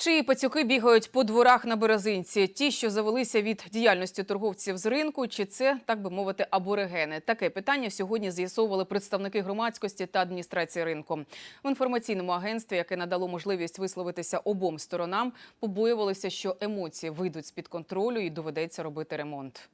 Чиї пацюки бігають по дворах на березинці? Ті, що завелися від діяльності торговців з ринку, чи це, так би мовити, аборигени? Таке питання сьогодні з'ясовували представники громадськості та адміністрації ринку. В інформаційному агентстві, яке надало можливість висловитися обом сторонам, побоювалися, що емоції вийдуть з-під контролю і доведеться робити ремонт.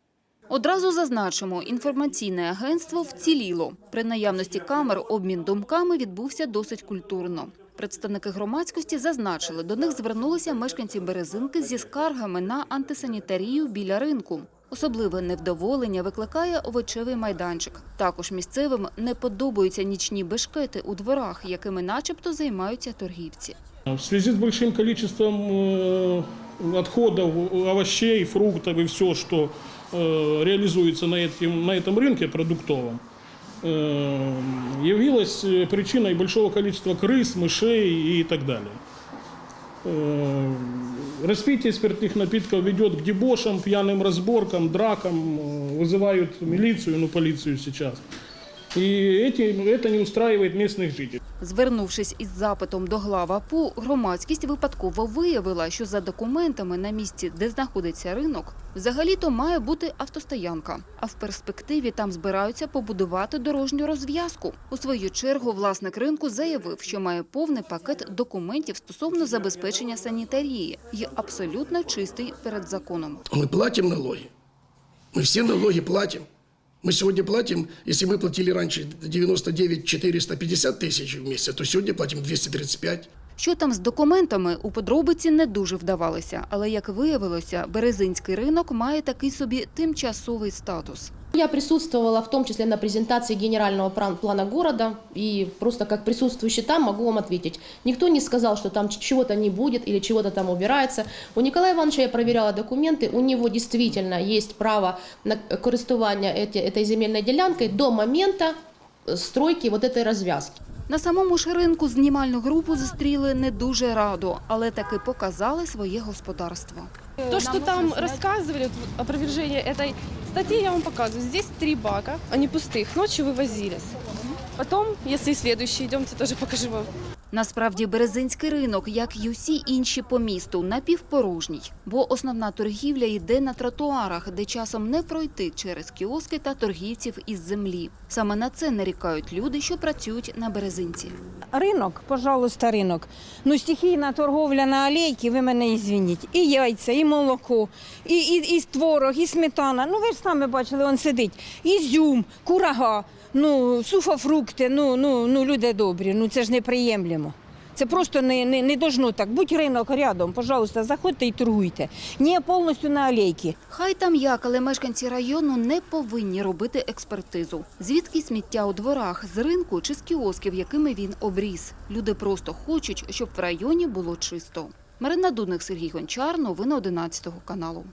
Одразу зазначимо, інформаційне агентство вціліло. При наявності камер обмін думками відбувся досить культурно. Представники громадськості зазначили, до них звернулися мешканці Березинки зі скаргами на антисанітарію біля ринку. Особливе невдоволення викликає овочевий майданчик. Також місцевим не подобаються нічні бешкети у дворах, якими начебто займаються торгівці. В связи с большим количеством э, отходов, овощей, фруктов и все, что реализуется на, этим, на этом рынке продуктовом, э, явилась э, причиной большого количества крыс, мышей и так далее. Э, Распитие спиртных напитков ведет к дебошам, пьяным разборкам, дракам, э, вызывают милицию, ну полицию сейчас. И эти, это не устраивает местных жителей. Звернувшись із запитом до глав АПУ, громадськість випадково виявила, що за документами на місці, де знаходиться ринок, взагалі-то має бути автостоянка. А в перспективі там збираються побудувати дорожню розв'язку. У свою чергу власник ринку заявив, що має повний пакет документів стосовно забезпечення санітарії і абсолютно чистий перед законом. Мы платим налоги. Мы все налоги платим. Мы сегодня платим, если мы платили раньше 99 450 тысяч в месяц, то сегодня платим 235. Що там з документами, у подробиці не дуже вдавалося. Але, як виявилося, Березинський ринок має такий собі тимчасовий статус. Я присутствовала в том числе на презентации генерального пран- плана города и просто как присутствующий там могу вам ответить. Никто не сказал, что там чего-то не будет или чего-то там убирается. У Николая Ивановича я проверяла документы, у него действительно есть право на користування эти- этой земельной делянкой до момента э, стройки вот этой развязки. На самому ж ринку знімальну групу зустріли не дуже радо, але таки показали своє господарство. То, что там рассказывали, вот опровержение этой статьи, я вам показываю. Здесь три бака, они пустых, ночью вывозились. Потом, если следующий идемте, тоже покажу вам. Насправді Березинський ринок, як і усі інші по місту, напівпорожній, бо основна торгівля йде на тротуарах, де часом не пройти через кіоски та торгівців із землі. Саме на це нарікають люди, що працюють на Березинці. Ринок, пожалуйста, ринок. Ну, стихійна торговля на алейці, ви мене ізвініть. І яйця, і молоко, і, і, і творог, і сметана. Ну, ви ж самі бачили, він сидить. Ізюм, курага, ну, сухофрукти, ну, ну, ну, люди добрі, ну це ж неприємлемо. Це просто не, не, не должно так. Будь ринок рядом, пожалуйста, заходьте і торгуйте. Не повністю на алейці. Хай там як, але мешканці району не повинні робити експертизу. Звідки сміття у дворах, з ринку чи з кіосків, якими він обріз. Люди просто хочуть, щоб в районі було чисто. Марина Дудник, Сергій Гончар. Новини 11 каналу.